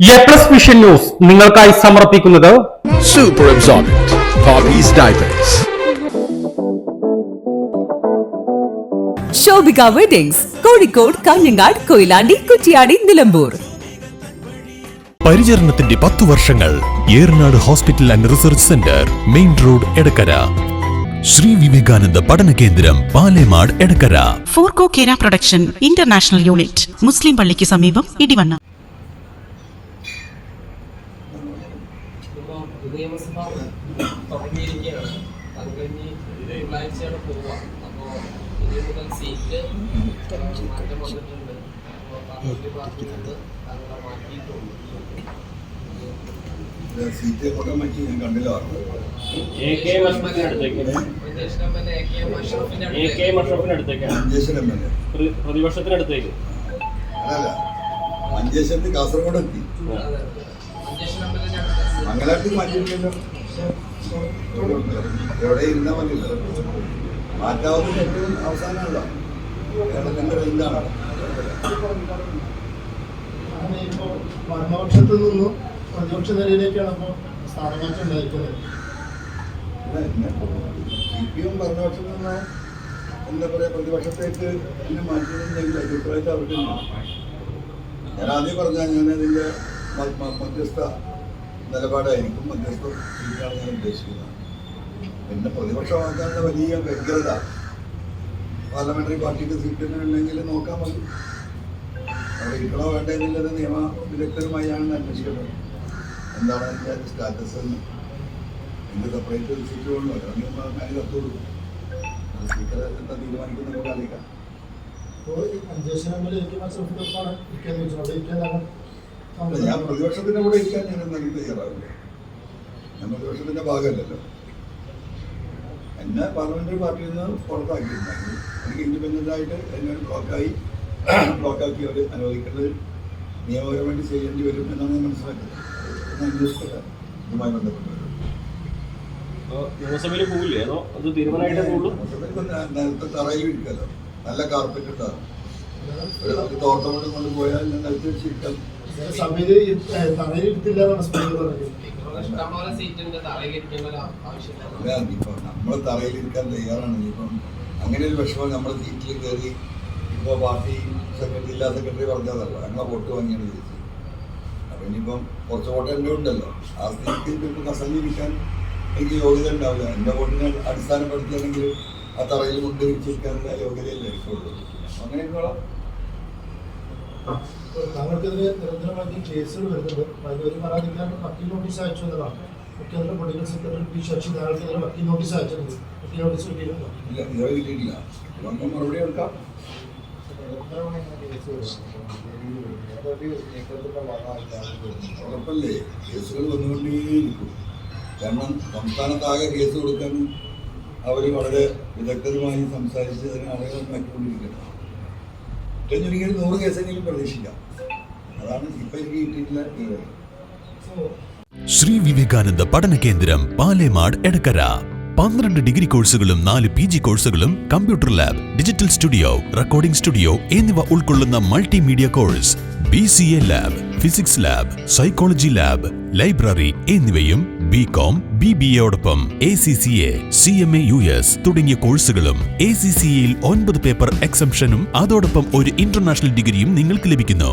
A plus vision news നിങ്ങൾക്കായി സമർപ്പിക്കുന്നത് super Absorbent. Diapers. Shobhika weddings Kozhikode Kanhangad Koyilandy Kuttiadi Nilambur പരിചരണത്തിന്റെ പത്തു വർഷങ്ങൾ Eranad hospital and research centre main road Edakkara Shri Vivekananda പഠന കേന്ദ്രം പാലേമാട് എടക്കര ഫോർകോ കേര പ്രൊഡക്ഷൻ ഇന്റർനാഷണൽ യൂണിറ്റ് മുസ്ലിം പള്ളിക്ക് സമീപം ഇടിവണ്ണ ഇപ്പോൾ നിയമസഭ തുടങ്ങിയിരിക്കുകയാണ്. അത് കഴിഞ്ഞ് തിങ്കളാഴ്ചയാണ് പോവുക. അപ്പോൾ ഇനി മുതൽ സീറ്റ് മാറ്റം വന്നിട്ടുണ്ട്. അപ്പോൾ പാർലമെന്റ് പാർട്ടിയിൽ നിന്ന് താങ്കളെ മാറ്റിയിട്ടുണ്ട്. സീറ്റ് ഞാൻ കണ്ടില്ല. എ കെ മഞ്ചേശ്വരത്ത് കാസർഗോഡ് എത്തി. മംഗലാട്ടിൽ മഞ്ചേശ്വരം എവിടെ ഇരുന്നാൽ മതിയല്ലോ മാറ്റാവുന്ന ഏറ്റവും അവസാനമല്ല. കേരളത്തിന്റെ അങ്ങനെ ഇപ്പോൾ ഭരണപക്ഷത്തു നിന്നും പ്രതിപക്ഷ നിലയിലേക്കാണ് ഇപ്പോൾ സ്ഥാനമാറ്റം ഉണ്ടായിരിക്കുന്നത്. സി പി എം നിന്ന് എന്താ പറയാ പ്രതിപക്ഷത്തേക്ക് എന്നെ മാറ്റുന്നുണ്ടെങ്കിൽ അഭിപ്രായത്തിൽ അവർക്ക്. ഞാൻ ആദ്യം പറഞ്ഞ ഞാൻ മ- മധ്യസ്ഥ നിലപാടായിരിക്കും. മധ്യസ്ഥ ഞാൻ ഉദ്ദേശിക്കുന്നത്. പിന്നെ പ്രതിപക്ഷമാക്കാനുള്ള വലിയ വ്യഗ്രത. പാർലമെന്ററി പാർട്ടിക്ക് സീറ്റിന് ഉണ്ടെങ്കിൽ നോക്കാൻ മതി. അവിടെ ഇരിക്കണോ വേണ്ട എന്നുള്ളത് നിയമ വിദഗ്ധരുമായാണ് അന്വേഷിക്കേണ്ടത്. എന്താണ് അതിന്റെ സ്റ്റാറ്റസ് എന്ന്. എന്റെ സെപ്പറേറ്റ് സീറ്റ് കൊണ്ടോ അല്ലെങ്കിൽ അതിന് കത്തുള്ളൂ അത് സ്പീക്കർ എന്താ തീരുമാനിക്കുന്ന നമുക്ക് അറിയിക്കാം. ഇപ്പോൾ ഈ Manjeshwaram M L A K മത്സരത്തിലൊക്കെയാണ് ഇരിക്കുന്നത് ഞാൻ പ്രതിപക്ഷത്തിന്റെ കൂടെ ഇരിക്കാൻ ഞാൻ എന്നാലും തയ്യാറാവില്ല. ഞാൻ പ്രതിപക്ഷത്തിന്റെ ഭാഗമല്ലല്ലോ. എന്നെ പാർലമെന്ററി പാർട്ടിയിൽ നിന്ന് പുറത്താക്കിയിട്ടുണ്ടെങ്കിൽ എനിക്ക് ഇൻഡിപെൻഡന്റ് ആയിട്ട് എന്നെ ഒരു ബ്ലോക്കായി ബ്ലോക്കാക്കി അവർ അനുവദിക്കേണ്ടത് നിയമപരമായിട്ട് ചെയ്യേണ്ടി വരും എന്നാണ് ഞാൻ മനസ്സിലാക്കിയത് ഞാൻ അന്വേഷിക്കട്ടെ ഇതുമായി ബന്ധപ്പെട്ടത് അപ്പോൾ നിയമസഭയിൽ പോവില്ലേ? അതോ അത് തീരുമാനമായിട്ടേ പോകുള്ളൂ നേരത്തെ തറയിൽ ഇരിക്കാലോ നല്ല കാർപ്പറ്റ് ഉണ്ടാകും ഒരു തോട്ടം കൊണ്ട് പോയാൽ ഞാൻ നിലത്ത് വെച്ചിരിക്കാം സഭയിൽ തറയിൽ ഇരുത്തില്ല എന്നാണ് സ്പീക്കർ പറഞ്ഞത് ഇപ്പൊ നമ്മൾ തറയിലിരിക്കാൻ തയ്യാറാണ്. ഇപ്പം അങ്ങനെ ഒരു വിഷമം നമ്മൾ സീറ്റിൽ കയറി ഇപ്പോൾ പാർട്ടി സെക്രട്ടറി ജില്ലാ സെക്രട്ടറി പറഞ്ഞതല്ല? ഞങ്ങളെ വോട്ട് വാങ്ങിയാണ് ചോദിച്ചത് അപ്പം ഇനിയിപ്പം കുറച്ച് വോട്ട് എന്റെ ഉണ്ടല്ലോ. ആ സ്ഥിതിക്ക് ഇപ്പം കസഞ്ഞിരിക്കാൻ എനിക്ക് യോഗ്യത ഉണ്ടാവില്ല. എന്റെ വോട്ടിനെ അടിസ്ഥാനപ്പെടുത്തിയാണെങ്കിൽ ആ തറയിൽ കൊണ്ട് വെച്ചിരിക്കാനുള്ള യോഗ്യതയല്ലേ എനിക്കുള്ളൂ. അങ്ങനെയൊക്കെയുള്ള താങ്കൾക്കെതിരെ നിരന്തരമായി കേസുകൾ വരുന്നുണ്ട്. അതിൽ ഒരു പരാതിക്കാരൻ വക്കീൽ നോട്ടീസ് അയച്ചു എന്നതാണ്. മുഖ്യമന്ത്രി പൊളിറ്റിക്കൽ സെക്രട്ടറി പി ശശി താങ്കൾക്കെതിരെ വക്കീൽ നോട്ടീസ് അയച്ചിട്ടുണ്ട്. വക്കീൽ നോട്ടീസ് കിട്ടിയിട്ടുണ്ടോ? ഇല്ല ഉറപ്പല്ലേ? കേസുകൾ വന്നുകൊണ്ടേയിരിക്കും. കാരണം സംസ്ഥാനത്താകെ കേസ് കൊടുക്കാൻ അവർ വളരെ വിദഗ്ധരുമായി സംസാരിച്ച് അതിന് ആളുകൾ മാറ്റിക്കൊണ്ടിരിക്കുന്നത് ചുരുങ്ങിയ നൂറ് കേസെങ്കിലും പ്രതീക്ഷിക്കാം. അതാണ് ഇപ്പൊ എനിക്ക് കിട്ടിയിട്ടുള്ള വിവരം ശ്രീ വിവേകാനന്ദ പഠന കേന്ദ്രം പാലേമാട് എടക്കര. പന്ത്രണ്ട് ഡിഗ്രി കോഴ്സുകളും നാല് പി ജി കോഴ്സുകളും computer lab digital studio recording studio എന്നിവ ഉൾക്കൊള്ളുന്ന multimedia course. B C A lab physics lab psychology lab library എന്നിവയും B com B B എയോടൊപ്പം A C C A C M A U S തുടങ്ങിയ കോഴ്സുകളും A C C എയിൽ ഒൻപത് paper എക്സംഷനും അതോടൊപ്പം ഒരു international ഡിഗ്രിയും നിങ്ങൾക്ക് ലഭിക്കുന്നു.